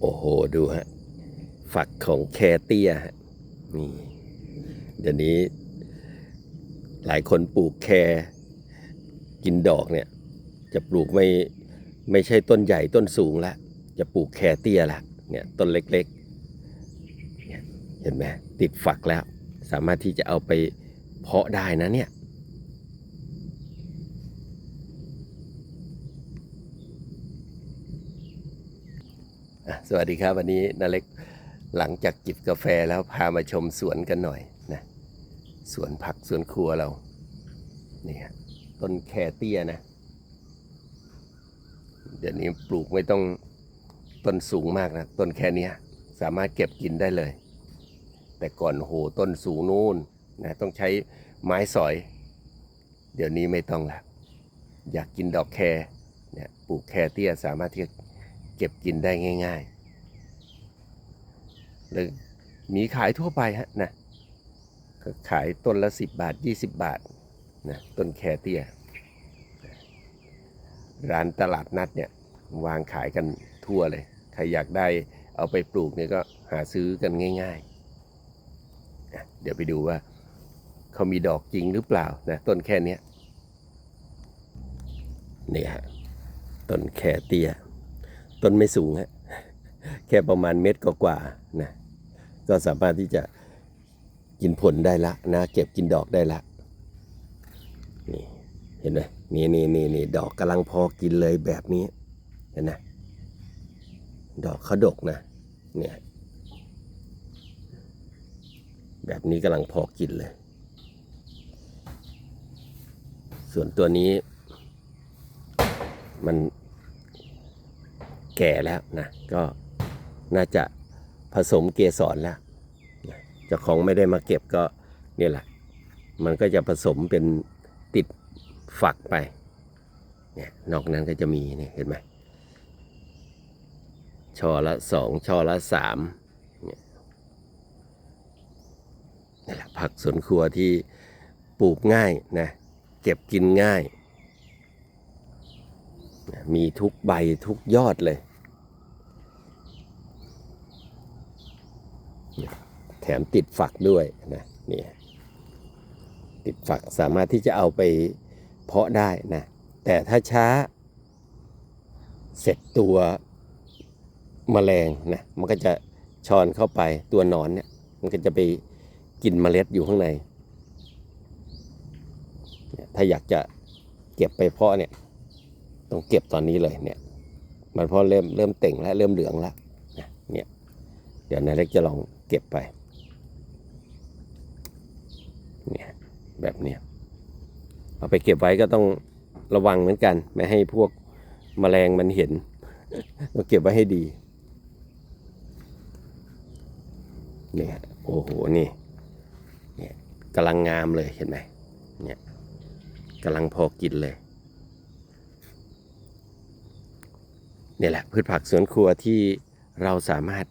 โอ้โห ดูฮะ ฝักของแคเตียฮะนี่เดี๋ยวนี้ หลายคนปลูกแคกินดอกเนี่ย จะปลูกไม่ไม่ใช่ต้นใหญ่ต้นสูงละ จะปลูกแคเตียละเนี่ยต้นเล็กๆเนี่ยเห็นไหมติดฝักแล้ว สามารถที่จะเอาไปเพาะได้นะเนี่ย สวัสดีครับวันนี้นาเล็กหลังจากจิบกาแฟแล้วพามาชมสวนกันหน่อยนะสวนผักสวนครัวเรานี่ฮะต้นแคเตี้ยนะ เดี๋ยวนี้ปลูกไม่ต้องต้นสูงมากนะ ต้นแค่นี้สามารถเก็บกินได้เลย แต่ก่อนโหต้นสูงนู่นนะต้องใช้ไม้สอย เดี๋ยวนี้ไม่ต้องละอยากกินดอกแคเนี่ยปลูกแคเตี้ยสามารถที่จะ เก็บกินได้ง่ายๆหรือมีขายทั่วไปฮะนะก็ขายต้นละสิบบาทยี่สิบบาทนะต้นแคเตียร้านตลาดนัดเนี่ยวางขายกันทั่วเลย ใครอยากได้เอาไปปลูกเนี่ยก็หาซื้อกันง่ายๆ เดี๋ยวไปดูว่าเขามีดอกจริงหรือเปล่านะต้นแค่นี้นี่ฮะต้นแคเตีย ต้นไม่สูงฮะแค่ประมาณเม็ดกว่าๆนะก็สามารถที่จะกินผลได้ละนะ เก็บกินดอกได้ละนี่เห็นไหมนี่นี่นี่นี่ดอกกำลังพอกินเลยแบบนี้เห็นไหมดอกเขาดกนะเนี่ยแบบนี้กำลังพอกินเลย ส่วนตัวนี้มัน แก่แล้วนะก็น่าจะผสมเกสรแล้วนะเจ้าของไม่ได้มาเก็บก็เนี่ยแหละ มันก็จะผสมเป็นติดฝักไปเนี่ยนอกนั้นก็จะมีเนี่ยเห็นไหมช่อละสองช่อละสามเนี่ยนี่แหละผักสวนครัวที่ปลูกง่ายนะเก็บกินง่าย มีทุกใบทุกยอดเลย แถมติดฝักด้วยนะนี่ติดฝักสามารถที่จะเอาไปเพาะได้นะ แต่ถ้าช้า เสร็จตัวมแมลงนะมันก็จะชอนเข้าไปตัวนอนเนี่ยมันก็จะไปกินเมล็ดอยู่ข้างใน ถ้าอยากจะเก็บไปเพาะเนี่ย ต้องเก็บตอนนี้เลยเนี่ย มันพอเริ่มเริ่มเต่งแล้วเริ่มเหลืองแล้วเนี่ยเดี๋ยวนายเล็กจะลองเก็บไปเนี่ยแบบเนี้ยเอาไปเก็บไว้ก็ต้องระวังเหมือนกัน ไม่ให้พวกแมลงมันเห็นต้องเก็บไว้ให้ดีเนี่ยโอ้โหนี่เนี่ยกำลังงามเลยเห็นไหมเนี่ยกำลังพอกินเลย นี่แหละพืชผักสวนครัวที่เราสามารถ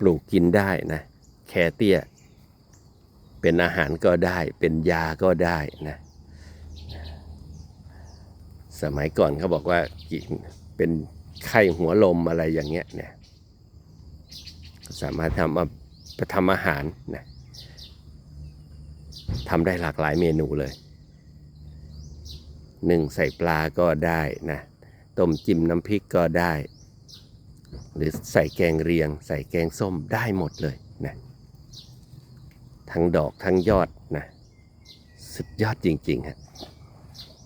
ปลูกกินได้นะแคเตี้ย เป็นอาหารก็ได้เป็นยาก็ได้นะสมัยก่อนเขาบอกว่ากินเป็นไข้หัวลมอะไรอย่างเงี้ยเนี่ยสามารถทำมาไปทำอาหารนะทำได้หลากหลายเมนูเลยหนึ่งใส่ปลาก็ได้นะ ต้มจิ้มน้ำพริกก็ได้ หรือใส่แกงเรียง ใส่แกงส้มได้หมดเลยนะทั้งดอกทั้งยอดนะสุดยอดจริงๆฮะ